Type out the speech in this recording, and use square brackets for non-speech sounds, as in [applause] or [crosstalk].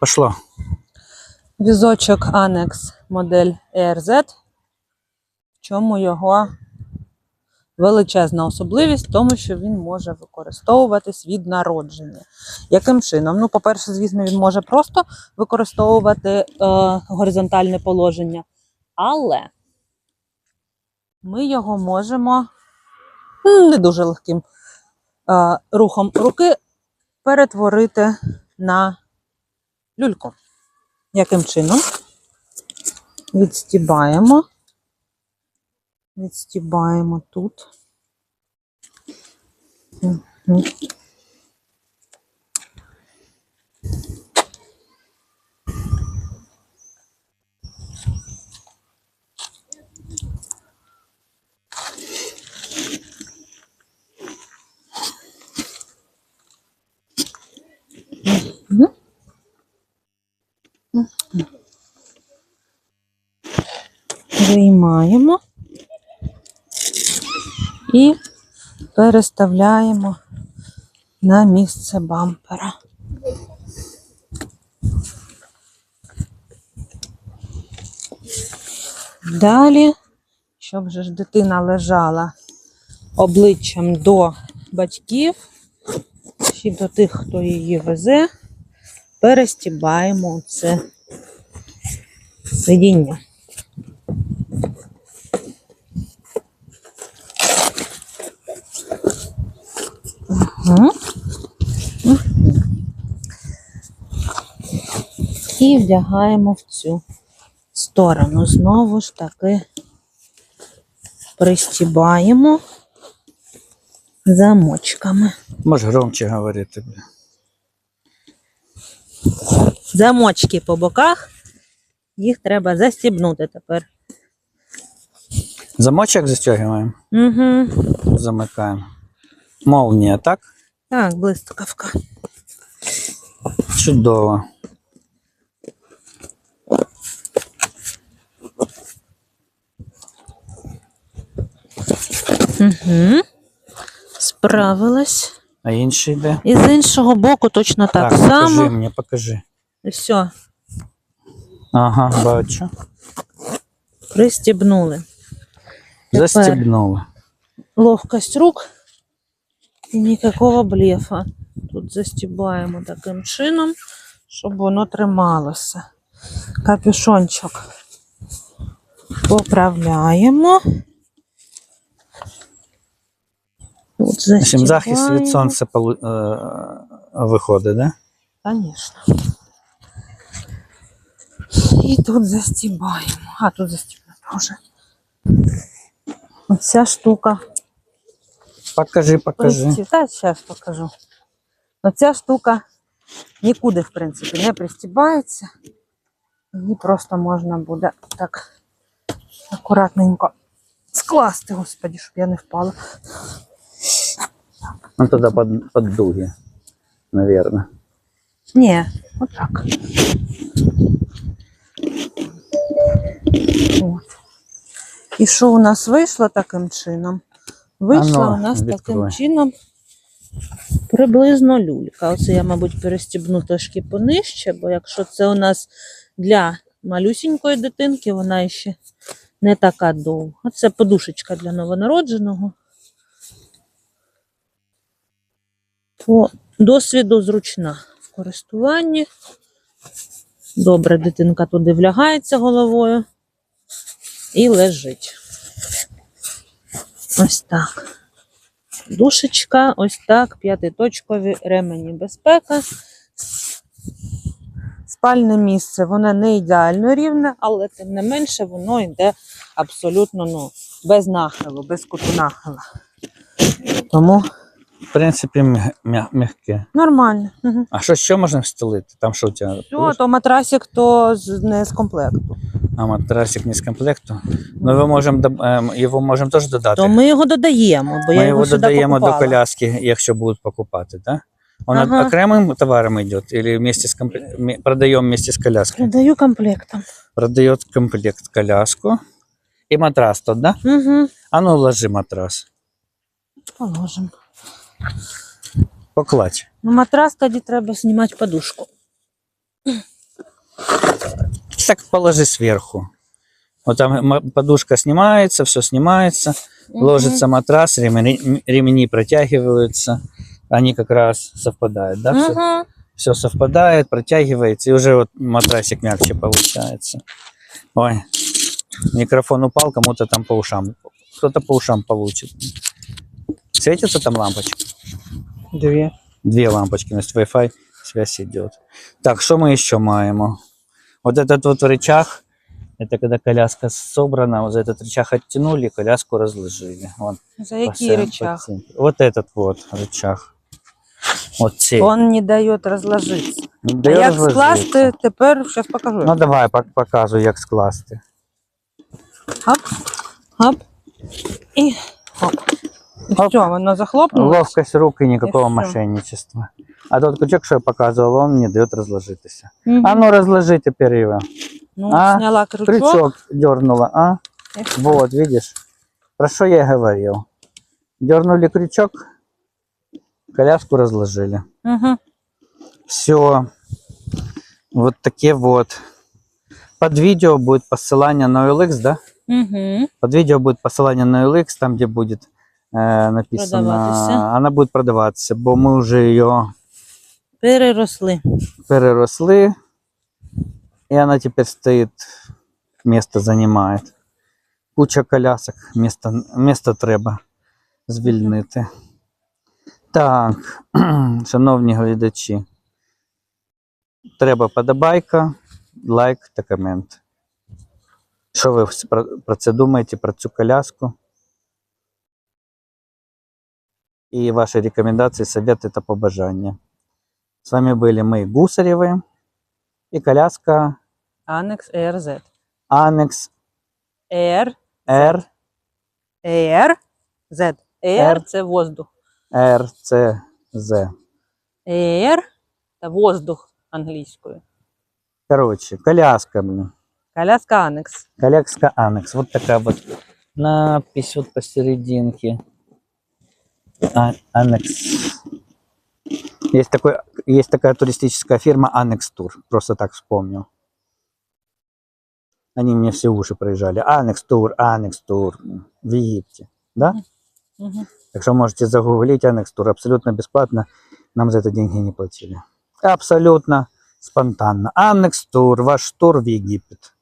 Пошло. Візочок Annex модель ERZ. В чому його величезна особливість, в тому, що він може використовуватись від народження. Яким чином? Ну, по-перше, звісно, він може просто використовувати е, горизонтальне положення, але ми його можемо не дуже легким е, рухом руки перетворити на люльку. Яким чином? Відстібаємо. Відстібаємо тут. Виймаємо і переставляємо на місце бампера. Далі, щоб же ж дитина лежала обличчям до батьків, чи до тих, хто її везе, перестібаємо це сидіння. І вдягаємо в цю сторону. Знову ж таки пристібаємо замочками. Можеш громче говорити. Замочки по боках. Їх треба застібнути тепер. Замочок застягуємо, Угу. замикаємо. Молнія, так? Так, блискавка. Чудово. Угу. Справилась. А інший йде? І з іншого боку точно так, покажи само. мені, покажи. І все, Ага, бачу. пристібнули. Тепер Застібнули. ловкость рук і ніякого блефа. Тут застібаємо таким чином, щоб воно трималося. Капюшончик поправляємо. Тут В общем, захист застібаємо. від сонця е, виходить, да? Конечно. І тут застібаємо. А, тут застібнуто вже. Оця штука. Покажи, покажи. Та зараз покажу. Оця штука нікуди, в принципі, не пристібається. Її просто можна буде так акуратненько скласти, господі, щоб я не впала. Ну, тоді під, під дуги, наверное. Ні, отак. От. І що у нас вийшло таким чином? Вийшла Ано, у нас таким чином приблизно люлька. Оце я, мабуть, перестібну трошки понижче, бо якщо це у нас для малюсінької дитинки, вона ще не така довга. Це подушечка для новонародженого. По досвіду зручна в користуванні. Добре, дитинка туди влягається головою і лежить. Ось так. Душечка, ось так, п'ятиточкові ремені безпека. Спальне місце, воно не ідеально рівне, але тим не менше воно йде абсолютно ну, без нахилу, без куту нахила. Тому В принципі, м'я- м'я- м'яке. нормально. Угу. А що ще можна встелити? Там що у тебе? Все, то матрасик, то з, не з комплекту. А матрасик не з комплекту. Ну, ми можемо доб- ем, його можемо теж додати. То ми його додаємо, бо я Ми його його сюди додаємо покупала. до коляски, якщо будуть покупати, так? Он Ага. окремым товаром идет или вместе с компле- продаем вместе с коляской? Продаю комплектом. Продает комплект коляску и матрас тот, да? Угу. А ну ложи матрас. Положимо. Покладь. На матрас тоді треба знімати подушку. Так положи сверху. Вот там подушка снимается, все снимается, ложится матрас, ремени, ремни протягиваются, они как раз совпадают, да? Все, Мгм. все совпадает, протягивается, и уже вот матрасик мягче получается. Ой, микрофон упал, кому-то там по ушам. Кто-то по ушам получит. Светится там лампочка? Дві. Две лампочки, значит, Wi-Fi связь идет. Так, что мы еще маем? Вот этот вот рычаг, это когда коляска собрана, вот за этот рычаг оттянули, коляску разложили. Вон, За по який цен- рычаг? по центру. Вот этот вот рычаг. Вот цей. Он не дає розложитися. Не А дає як розложитися. скласти, тепер зараз покажу. Ну давай пок- показуй, як скласти. Хоп, хоп. І хоп. Хоп. все, воно захлопнулося. Ловкость рук и никакого всё. мошенничества. А тот крючок, что я показывал, он не дает разложиться. Мгм. А ну разложи теперь его. Ну, а, сняла крючок. Крючок дернула, а? все. Вот, видишь? Про что я и говорил. Дернули крючок, коляску разложили. Мгм. Все. Вот такие вот. Под видео будет посылание на OLX, да? Мгм. Под видео будет посылание на OLX, там, где будет э, написано... Продаватися. Она будет продаваться, бо мы уже ее Переросли. переросли, и она теперь стоит, место занимает. Куча колясок, место, место треба звільнити. Так, [clears throat] шановні глядачі, треба подобайка, лайк та комент. Що ви про це думаєте, про цю коляску? І ваші рекомендації, совети та побажання. С вами были мы, Гусаревы, и коляска Анекс ЕРЗ. Анекс Р, R, Р, З. Р це воздух. RCZ. Р це воздух англійською. Короче, коляска, блин. Коляска Анекс. Коляска Анекс. Вот такая вот надпись вот посерединке. А- Анекс. Есть, такой, есть такая туристическая фирма Анекс Тур. Просто так вспомнил. Они мне все уши проезжали. Анекс Тур, Анекс Тур. В Египте. Да? Мгм. Так что можете загуглить Анекс Тур абсолютно бесплатно. Нам за это деньги не платили. Абсолютно спонтанно. Анекс Тур, ваш тур в Египет.